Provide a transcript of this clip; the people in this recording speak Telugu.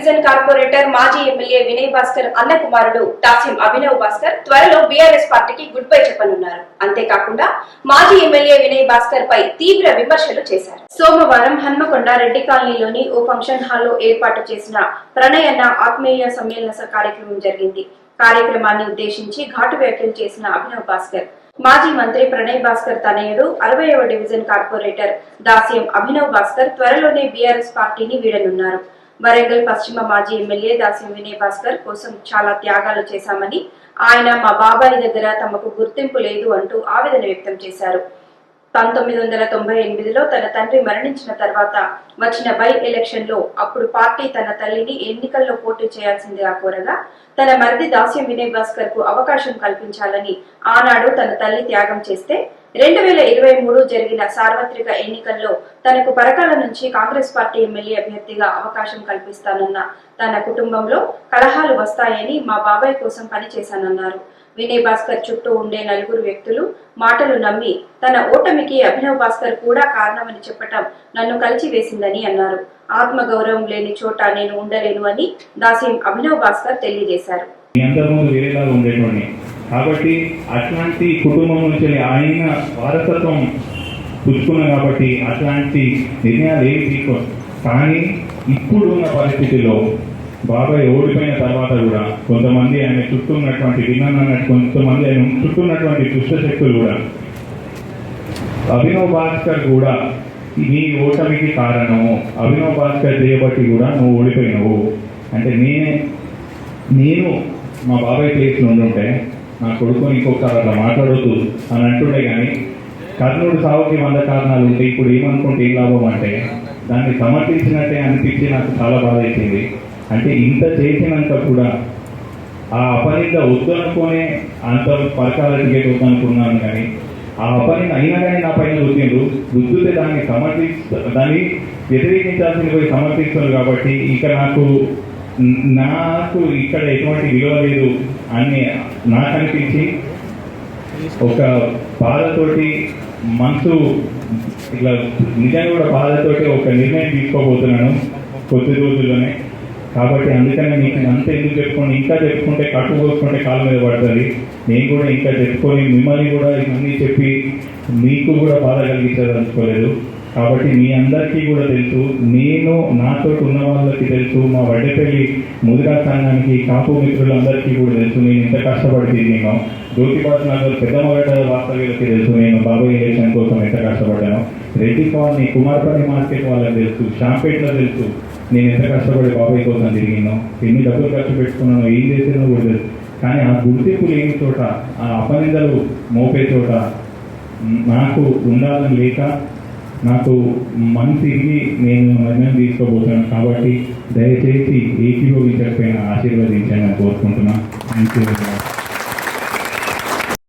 డివిజన్ కార్పొరేటర్ మాజీ ఎమ్మెల్యే వినయ్ భాస్కర్ అన్న కుమారుడు టాసిం అభినవ్ భాస్కర్ త్వరలో బీఆర్ఎస్ పార్టీకి గుడ్ బై చెప్పనున్నారు. అంతేకాకుండా మాజీ ఎమ్మెల్యే వినయ్ భాస్కర్ పై తీవ్ర విమర్శలు చేశారు. సోమవారం హన్మకొండ రెడ్డి కాలనీలోని ఓ ఫంక్షన్ హాల్లో ఏర్పాటు చేసిన ప్రణయన్న ఆత్మీయ సమ్మేళన కార్యక్రమం జరిగింది. కార్యక్రమాన్ని ఉద్దేశించి ఘాటు వ్యాఖ్యలు చేసిన అభినవ్ భాస్కర్ మాజీ మంత్రి ప్రణయ్ భాస్కర్ తనయుడు అరవైవ డివిజన్ కార్పొరేటర్ దాస్యం అభినవ్ భాస్కర్ త్వరలోనే బీఆర్ఎస్ పార్టీని వీడనున్నారు. వరంగల్ పశ్చిమ మాజీ ఎమ్మెల్యే దాస్యం వినయ్ భాస్కర్ కోసం చాలా త్యాగాలు చేశామని ఆయన మా బాబాయి దగ్గర తమకు గుర్తింపు లేదు అంటూ ఆవేదన వ్యక్తం చేశారు. పంతొమ్మిది వందల తొంభై ఎనిమిదిలో తన తండ్రి మరణించిన తర్వాత వచ్చిన బై ఎలక్షన్లో అప్పుడు పార్టీ తన తల్లిని ఎన్నికల్లో పోటీ చేయాల్సిందిగా కోరగా తన మరిది దాస్యం వినయ్ భాస్కర్కు అవకాశం కల్పించాలని ఆనాడు తన తల్లి త్యాగం చేస్తే రెండు వేల ఇరవై మూడు జరిగిన సార్వత్రిక ఎన్నికల్లో తనకు పరకాల నుంచి కాంగ్రెస్ పార్టీ ఎమ్మెల్యే అభ్యర్థిగా అవకాశం కల్పిస్తానన్న తన కుటుంబంలో కలహాలు వస్తాయని మా బాబాయ్ కోసం పనిచేశానన్నారు. వినయ్ భాస్కర్ చుట్టూ ఉండే నలుగురు వ్యక్తులు మాటలు నమ్మి తన ఓటమికి అభినవ్ భాస్కర్ కూడా కారణమని చెప్పటం నన్ను కలిచివేసిందని అన్నారు. ఆత్మగౌరవం లేని చోట నేను ఉండలేను అని దాసీం అభినవ్ భాస్కర్ తెలియజేశారు. కాబట్టి అట్లాంటి కుటుంబం నుంచి ఆయన వారసత్వం పుచ్చుకున్నాం కాబట్టి అట్లాంటి నిర్ణయాలు ఏమి తీసుకో. కానీ ఇప్పుడున్న పరిస్థితిలో బాబాయ్ ఓడిపోయిన తర్వాత కూడా కొంతమంది ఆయన చుట్టూ ఉన్నటువంటి విన్నాను కొంతమంది ఆయన చుట్టూ ఉన్నటువంటి దుష్ట శక్తులు కూడా అభినవ్ భాస్కర్ కూడా నీ ఓటమికి కారణము అభినవ్ భాస్కర్ చేయబట్టి కూడా నువ్వు ఓడిపోయినావు. అంటే నేనే నేను మా బాబాయ్ ప్లేస్లో ఉండుంటే నా కొడుకుని ఇంకొకసారి అట్లా మాట్లాడొద్దు అని అంటుండే కానీ కర్ణుడు సావుకి వంద కారణాలు ఉంటే ఇప్పుడు ఏమనుకుంటే ఏం లాభం అంటే దాన్ని సమర్థించినట్టే అనిపించి నాకు చాలా బాధ అయిపోయింది. అంటే ఇంత చేసినాక కూడా ఆ అపనింద వద్దనుకునే అంత పరకాల టికెట్ వద్దనుకున్నాను కానీ ఆ అపనింద అయినా కానీ నా పైన రుద్దిండ్రు రుద్దితే దాన్ని సమర్థి దాన్ని వ్యతిరేకించాల్సిన పోయి సమర్థిస్తున్నారు కాబట్టి ఇక నాకు నాకు ఇక్కడ ఎటువంటి విలువ లేదు అని నాకు అనిపించి ఒక బాధతోటి మనసు ఇట్లా నిజంగా కూడా బాధతోటి ఒక నిర్ణయం తీసుకోబోతున్నాను కొద్ది రోజుల్లోనే. కాబట్టి అందుకనే మీకు అంత ఎందుకు చెప్పుకోండి ఇంకా చెప్పుకుంటే కట్టు కోసుకుంటే కాళ్ళ మీద పడుతుంది. నేను కూడా ఇంకా చెప్పుకొని మిమ్మల్ని కూడా ఇవన్నీ చెప్పి మీకు కూడా బాధ కలిగించదలుచుకోలేదు కాబట్టి మీ అందరికీ కూడా తెలుసు నేను నాతో ఉన్న వాళ్ళకి తెలుసు మా వడ్డేపల్లి ముదిరా సంఘానికి కాపు మిత్రులందరికీ కూడా తెలుసు నేను ఎంత కష్టపడి తిరిగాను జ్యోతిబాద్ నగర్ పెద్దమగడ్డ వాస్తవ్యులకి తెలుసు నేను బాబాయ్ ఎలక్షన్ కోసం ఎంత కష్టపడ్డాను. రెడ్డి కాలనీ కుమార్పల్లి మార్కెట్ వాళ్ళకి తెలుసు షాంపేట్లో తెలుసు నేను ఎంత కష్టపడి బాబాయ్ కోసం తిరిగినాను ఎన్ని డబ్బులు ఖర్చు పెట్టుకున్నానో ఏం చేసినా కూడా తెలుసు. కానీ ఆ గుర్తింపు లేని చోట ఆ అపనిందలు మోపే చోట నాకు ఉండాలని లేక నాకు మనసికి నేను నిర్ణయం తీసుకోబోతున్నాను కాబట్టి దయచేసి ఏకీభవించకపోయినా ఆశీర్వదించాలని కోరుకుంటున్నాను థ్యాంక్ యూ